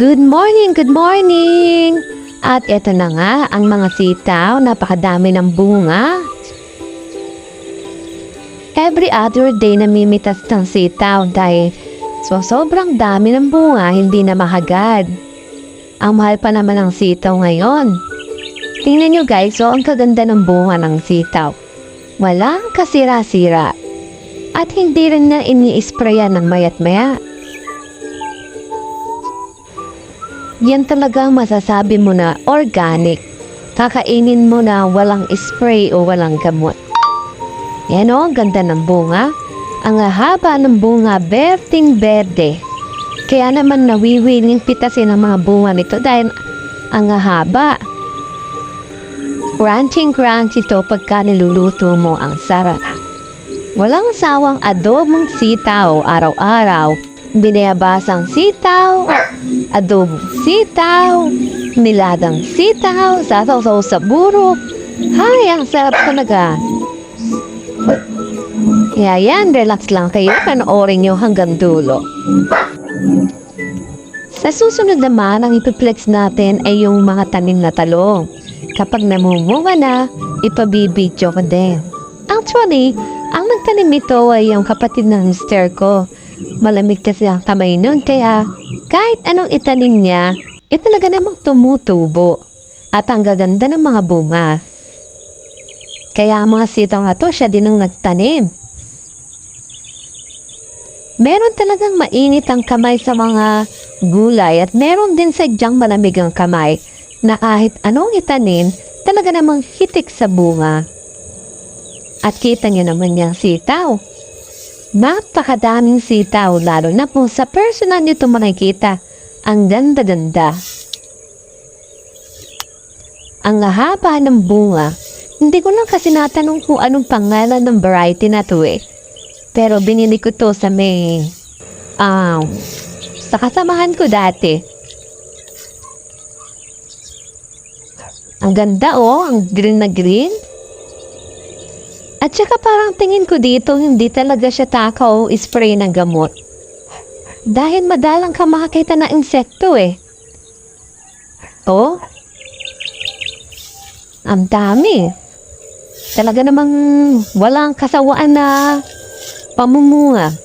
Good morning, good morning! At eto na nga, ang mga sitaw, napakadami ng bunga. Every other day namimitas ng sitaw dahil so sobrang dami ng bunga, hindi na mahagad. Ang mahal pa naman ng sitaw ngayon. Tingnan nyo guys, so ang kaganda ng bunga ng sitaw. Walang kasira-sira. At hindi rin na ini-sprayan ng mayat Yan talaga ang masasabi mo na organic. Kakainin mo na walang spray o walang gamot. Yan o, ang ganda ng bunga. Ang haba ng bunga, berting berde. Kaya naman nawiwiling pitasin ang mga bunga nito dahil ang haba. Crunching crunchy to pagka niluluto mo ang sarap. Walang sawang adobong sitaw araw-araw. Binayabasang sitaw, adobong sitaw, niladang sitaw, sasaw sa burok. Hay, ang sarap talaga. Kaya yan, relax lang kayo, panoorin nyo hanggang dulo. Sa susunod naman, ang ipiplex natin ay yung mga tanim na talong. Kapag namumunga na, ipabibidyo ko din. Actually, ang nagtanim nito ay yung kapatid ng mister ko. Malamig kasi ang kamay nun, kaya kahit anong itanim niya, ito talaga namang tumutubo. At ang gaganda ng mga bunga. Kaya ang mga sitaw nga siya din ang nagtanim. Meron talagang mainit ang kamay sa mga gulay at meron din sadyang malamig ang kamay na kahit anong itanim, talaga namang hitik sa bunga. At kita niyo naman yung sitaw. Napakadaming sitaw, lalo na po sa personal nito makikita. Ang ganda-ganda. Ang haba ng bunga. Hindi ko lang kasi natanong kung anong pangalan ng variety na to eh. Pero binili ko to sa may... Um, sa kasamahan ko dati. Ang ganda oh, ang green na green. At saka parang tingin ko dito, hindi talaga siya takaw spray ng gamot. Dahil madalang ka makakita ng insekto eh. Oh, ang dami. Talaga namang walang kasawaan na pamumunga.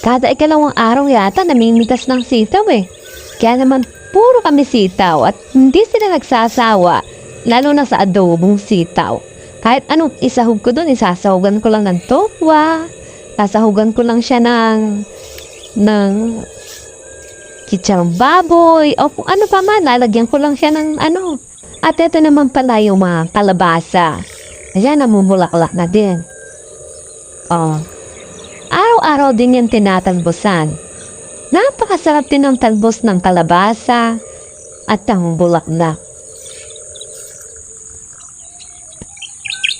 Kada ikalawang araw yata namimitas ng sitaw eh. Kaya naman puro kami sitaw at hindi sila nagsasawa, lalo na sa adobong sitaw. Kahit anong isahog ko doon, isasahugan ko lang ng tokwa, sasahugan ko lang siya ng, ng kitsarong baboy, o kung ano pa man, lalagyan ko lang siya ng ano. At ito naman pala yung mga kalabasa. Ayan, namumulaklak na din. Oh. Araw-araw din yan tinatalbosan. Napakasarap din ng talbos ng kalabasa at ang bulaklak.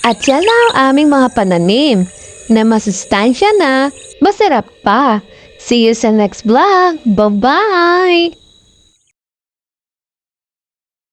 At yan ang aming mga pananim na masustansya na, masarap pa. See you sa next vlog. Bye-bye!